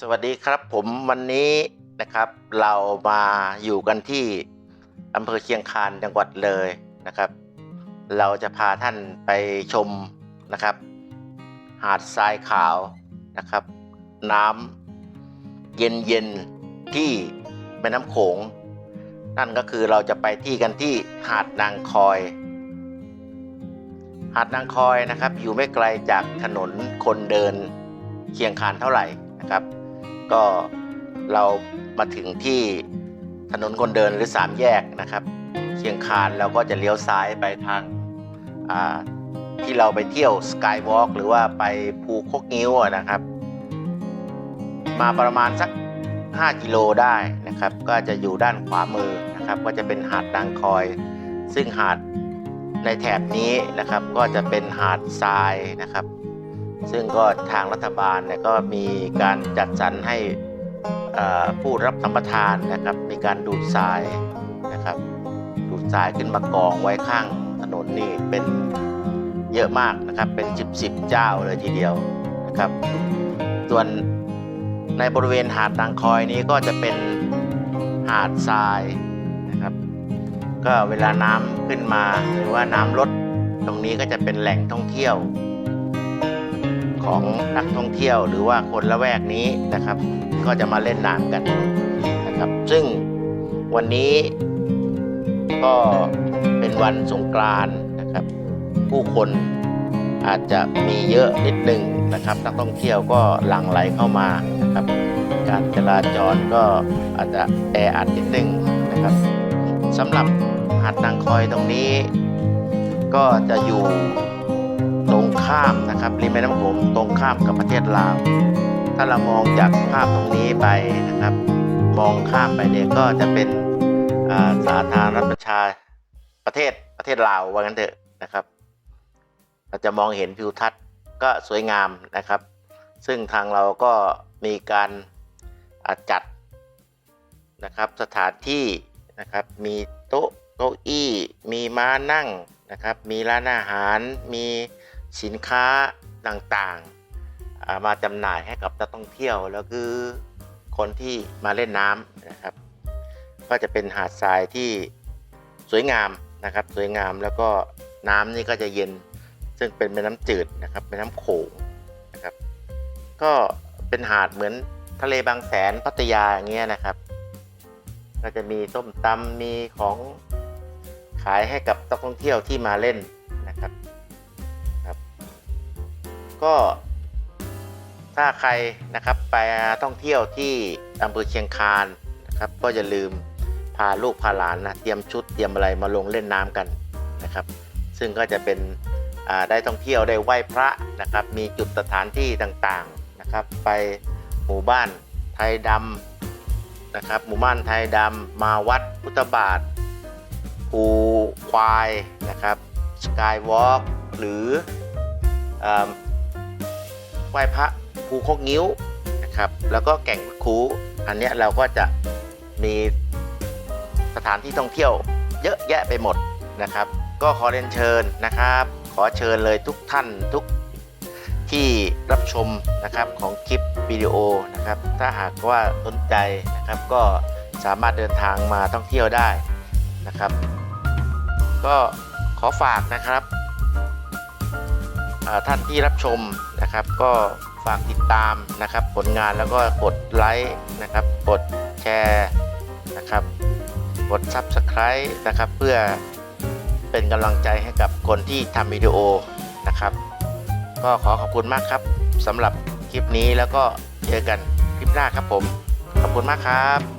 สวัสดีครับผมวันนี้นะครับเรามาอยู่กันที่อำเภอเชียงคานจังหวัดเลยนะครับ เราจะพาท่านไปชมนะครับ หาดทรายขาวนะครับ น้ำเย็นเย็นๆที่แม่น้ำโขง นั่นก็คือเราจะไปที่กันที่หาดนางคอย หาดนางคอยนะครับ อยู่ไม่ไกลจากถนนคนเดินเชียงคานเท่าไหร่นะครับ ก็เรามาถึงที่ถนนคนเดินหรือสามแยกนะครับเชียงคานเราก็จะเลี้ยวซ้ายไปทางาที่เราไปเที่ยวสกายวอล์กหรือว่าไปภูโคกงิ้วนะครับ มาประมาณสัก 5 กิโลได้นะครับ ก็จะอยู่ด้านขวามือนะครับ ก็จะเป็นหาดนางคอย ซึ่งหาดในแถบนี้นะครับ ก็จะเป็นหาดทรายนะครับ ซึ่งก็ทางรัฐบาลเนี่ยก็มีการจัดสรรให้ผู้รับสัมปทานนะครับ มีการดูดทรายนะครับ ดูดทรายขึ้นมากองไว้ข้างถนนนี่เป็นเยอะมากนะครับ เป็นสิบสิบเจ้าเลยทีเดียวนะครับ ส่วนในบริเวณหาดนางคอยนี้ก็จะเป็นหาดทรายนะครับ ก็เวลาน้ำขึ้นมาหรือว่าน้ำลดตรงนี้ก็จะเป็นแหล่งท่องเที่ยว ของนักท่องเที่ยวหรือว่าคนละแวกนี้นะครับ ก็จะมาเล่นน้ำกันนะครับ ซึ่งวันนี้ก็เป็นวันสงกรานต์นะครับ ผู้คนอาจจะมีเยอะนิดหนึ่งนะครับ นักท่องเที่ยวก็หลั่งไหลเข้ามานะครับ การจราจรก็อาจจะแออัดนิดหนึ่งนะครับสำหรับหาดนางคอยตรงนี้ ก็จะอยู่ ข้ามนะครับริมแม่น้ำโขงตรงข้ามกับประเทศลาว ถ้าเรามองจากภาพตรงนี้ไปนะครับ มองข้ามไปเนี่ยก็จะเป็นอาสาธารณรัฐประชาประเทศประเทศลาวว่างั้นเถอะนะครับ เราจะมองเห็นทิวทัศน์ก็สวยงามนะครับ ซึ่งทางเราก็มีการาจัดนะครับสถานที่นะครับมีโต๊ะเก้าอี้มีม้านั่งนะครับ มีร้านอาหารมี สินค้าต่างๆ มาจำหน่ายให้กับนักท่องเที่ยว แล้วคือคนที่มาเล่นน้ำนะครับ ก็จะเป็นหาดทรายที่สวยงามนะครับ สวยงามแล้วก็น้ำนี่ก็จะเย็น ซึ่งเป็นแม่น้ำจืดนะครับแม่น้ำโขงนะครับ ก็เป็นหาดเหมือนทะเลบางแสนพัทยาอย่างเงี้ยนะครับ ก็จะมีส้มตำมีของขายให้กับนักท่องเที่ยวที่มาเล่น ก็ถ้าใครนะครับไปท่องเที่ยวที่อำเภอเชียงคานนะครับก็อย่าลืมพาลูกพาหลานนะเตรียมชุดเตรียมอะไรมาลงเล่นน้ำกันนะครับ ซึ่งก็จะเป็นได้ท่องเที่ยวได้ไหว้พระนะครับ มีจุดสถานที่ต่างๆนะครับ ไปหมู่บ้านไทยดำนะครับ หมู่บ้านไทยดำมาวัดพุทธบาทภูควายนะครับสกายวอล์กหรือ ไหว้พระภูโคกงิ้วนะครับ แล้วก็แก่งคูอันเนี้ยเราก็จะมีสถานที่ท่องเที่ยวเยอะแยะไปหมดนะครับ ก็ขอเรียนเชิญนะครับ ขอเชิญเลยทุกท่านทุกที่รับชมนะครับของคลิปวิดีโอนะครับ ถ้าหากว่าสนใจนะครับก็สามารถเดินทางมาท่องเที่ยวได้นะครับ ก็ขอฝากนะครับท่านที่รับชม นะครับ ก็ฝากติดตามนะครับ ผลงานแล้วก็กดไลค์นะครับ กดแชร์นะครับ กด Subscribe นะครับ เพื่อเป็นกำลังใจให้กับคนที่ทำวิดีโอนะครับ ก็ขอขอบคุณมากครับสำหรับคลิปนี้แล้วก็เจอกันคลิปหน้าครับผม ขอบคุณมากครับ